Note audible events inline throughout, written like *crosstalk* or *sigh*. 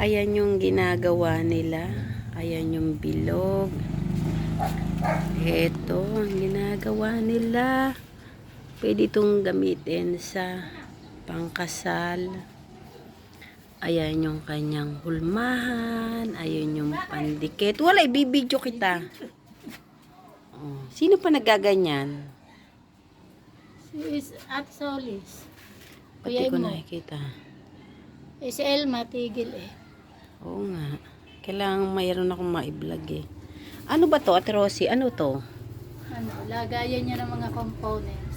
Ayan yung ginagawa nila. Ayan yung bilog. Ito ang ginagawa nila. Pwede itong gamitin sa pangkasal. Ayan yung kanyang hulmahan. Ayan yung pandikit. Wala, ibibidyo kita. Oh, Sino pa nagaganyan? Si is Ate Solis. Pati ko nakikita. Eh, si Elma, tigil eh. Oo nga. Kailangan mayroon akong ma-vlog eh. Ano ba to, Ate Rosie? Ano to? Ano, lagayan niya ng mga components.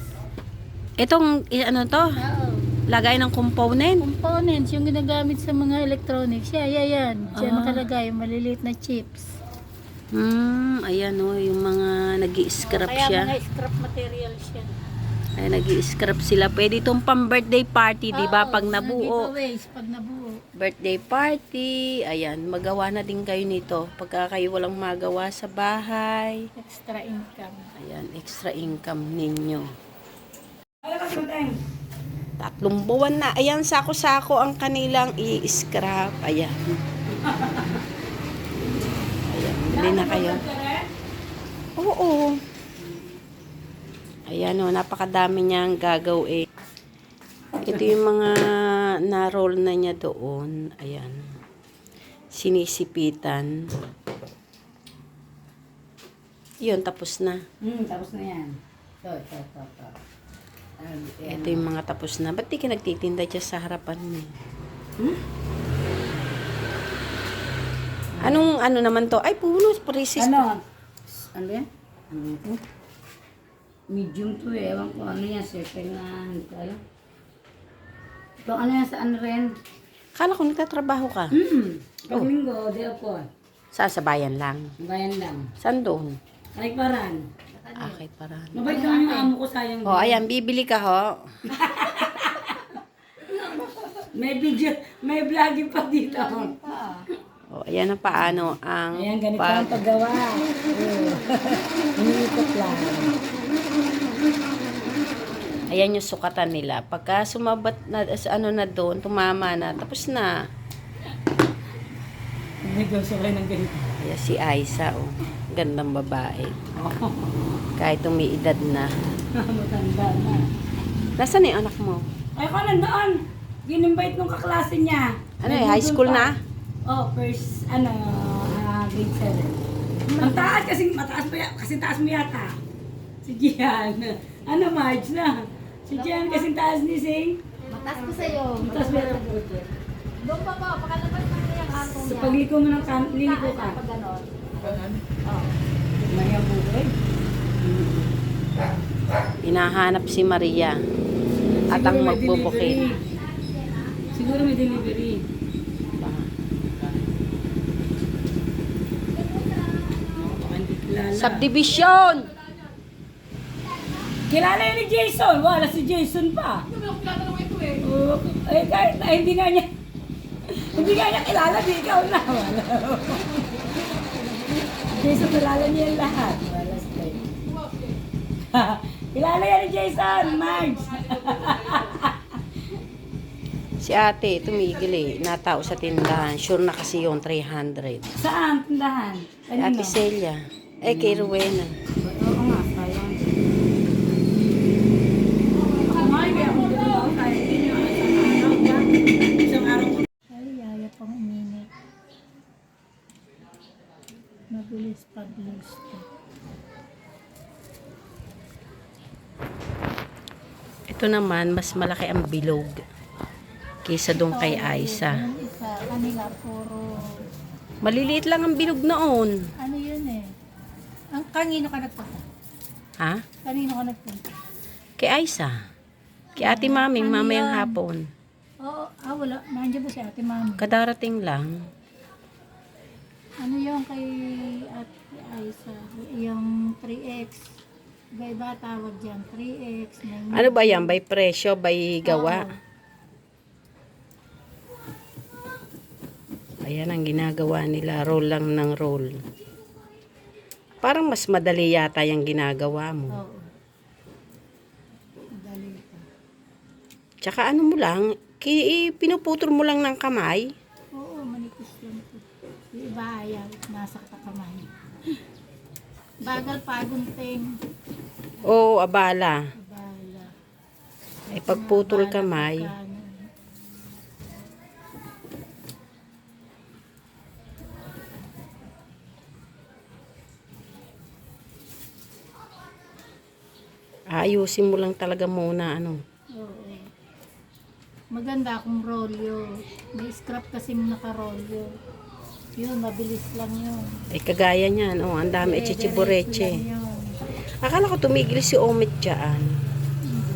Itong, ano to? Oo. Lagay ng component? Components, yung ginagamit sa mga electronics. Yeah, yeah, yan. Diyan Ah. nakalagay, yung maliliit na chips. Hmm, ayan o, yung mga nag scrap Kaya siya. mga scrap materials yan. Ay, nag scrap sila. Pwede itong pang birthday party, di ba? Oo, Pag nabuo. pag nabuo. Birthday party. Ayan, magawa na din kayo nito. Pagka kayo walang magawa sa bahay. Extra income. Ayan, extra income ninyo. Tatlong buwan na. Ayan, sako-sako ang kanilang i-scrap. Ayan. *laughs* Ayan, bili na kayo. Oo. Ayan o, napakadami niyang gagawin. Ito yung mga na-roll na niya doon. Ayan. Sinisipitan. Yun, tapos na. Hmm, tapos na yan. Ito, ito, ito, ito. Um, yan. Ito yung mga tapos na. Ba't di ka nagtitinda dyan sa harapan mo? Hmm? Anong ano naman to? Ay, puno. Precis. Ano? Ano yan? Ano ito? Medium to eh. Ewan ko ano yan. Circle na. Hindi ko alam. Ito ano yan sa ano rin? Kala ko nagtatrabaho ka. Hmm. Pag linggo, di ako. Sa sa bayan lang. Bayan lang. Saan doon? Ay, paran. Ah, kay Paran. Mabait naman yung amo ko sayang. Oh, ayan. Bibili ka ho. *laughs* May video, may vlogging pa dito. Oh, ayan ang paano ang Ayan, ganito pag... ang paggawa. Oh. *laughs* Iniikot lang. Ayan yung sukatan nila. Pagka sumabat na, sa ano na doon, tumama na, tapos na. Negosyo kayo ng ganito. Ayan si Aiza, oh. Gandang babae. Kahit umiidad na. *laughs* Matanda na. Nasaan na yung anak mo? Ay, ko nandoon. Gin-invite nung kaklase niya. Ano eh, high school na? Oh, first, ano, ah, grade 7. Ang taas kasi, mataas pa kasi taas mo yata. Si Gian. Ano, Marge na? Si Gian kasi taas ni Sing. Mataas ko sa'yo. Mataas mo yata. Doon pa ba? Pakalabas na niya ang atong Sa pagliko mo ng kan, liliko ka. Pag ganon. Maya buhay. Hinahanap si Maria. At ang Siguro may magbubukid. delivery. Siguro may delivery. Baka hindi kilala. Subdivision! Kilala yun ni Jason. Wala si Jason pa. Oo. eh, kahit na hindi nga niya, *laughs* hindi nga niya kilala, di ikaw na. Wala. Jason, kilala niya yung lahat. Wala style. *laughs* kilala yan ni Jason, Marge. *laughs* Si ate, tumigil eh. Natao sa tindahan. Sure na kasi yung 300. Saan? Tindahan? Si ate Celia. Eh, kay Rowena. Oo nga, sayang. Ay, uminit. Mabilis pag-gusto. Ito naman, mas malaki ang bilog. Kaysa doon kay Aiza. Yung isa, kanila, puro, Maliliit lang ang bilog noon. ano yun eh. Ang kanino ka nagpunta? Ha? Kanino ka nagpunta? Kay Aiza. Kay ate mami, Ano mamayang yan? hapon. Oo, ah, wala. Nandiyan ba si ate mami? Kadarating lang. Ano yung kay ate Aiza? Yung 3X. Iba-iba tawag dyan. 3X. Ano ba yan? By presyo, by gawa? Ayan ang ginagawa nila. Roll lang ng roll. Parang mas madali yata yung ginagawa mo. Oo. Dali ka. Tsaka ano mo lang, ki, pinuputol mo lang ng kamay. Oo, manipis iba ayaw. Nasakta kamay. Bagal pagunting. Oo, abala. Bala. Ay, pagputol kamay. Ayusin mo lang talaga muna, ano. Oo. Maganda kung rolyo. May scrap kasi naka-rolyo. Yun, mabilis lang yun. Ay, kagaya niyan, oh, ang dami Eh, chichibureche. yun. Akala ko tumigil si Omit dyan. Hindi.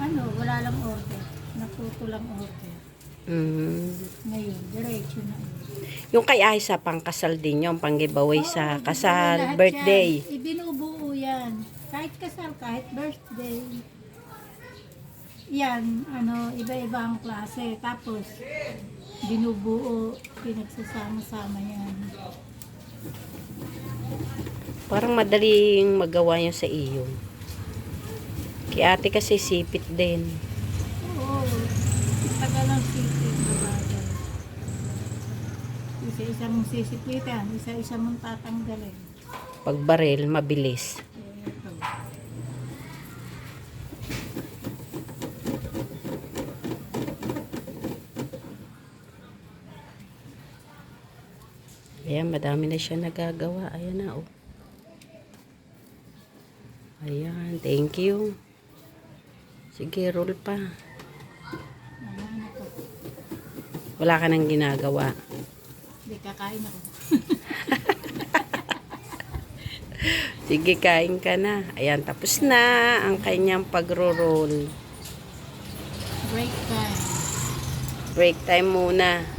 Ano, wala lang order. Naputo lang order. Mm. Ngayon, diretso na. yun. Yung kay Aisa, pang kasal din yung pang giveaway sa Oo, kasal, birthday. Yan. Ibinubuo yan. Kahit kasal, kahit birthday. Yan, ano, iba-iba ang klase. Tapos, binubuo, pinagsasama-sama yan. Parang madaling magawa yun sa iyo. Kay ate kasi sipit din. Oo, tagal ng sisip na bagay. Isa-isa mong sisipitan, isa-isa mong tatanggalin. Pag baril, mabilis. Eh, ito. Ayan, madami na siya nagagawa. Ayan na, oh. Ayan, thank you. Sige, roll pa. Wala ka nang ginagawa. Hindi, kakain ako. *laughs* Sige, kain ka na. Ayan, tapos na ang kanyang pagro-roll. Break time. Break time muna.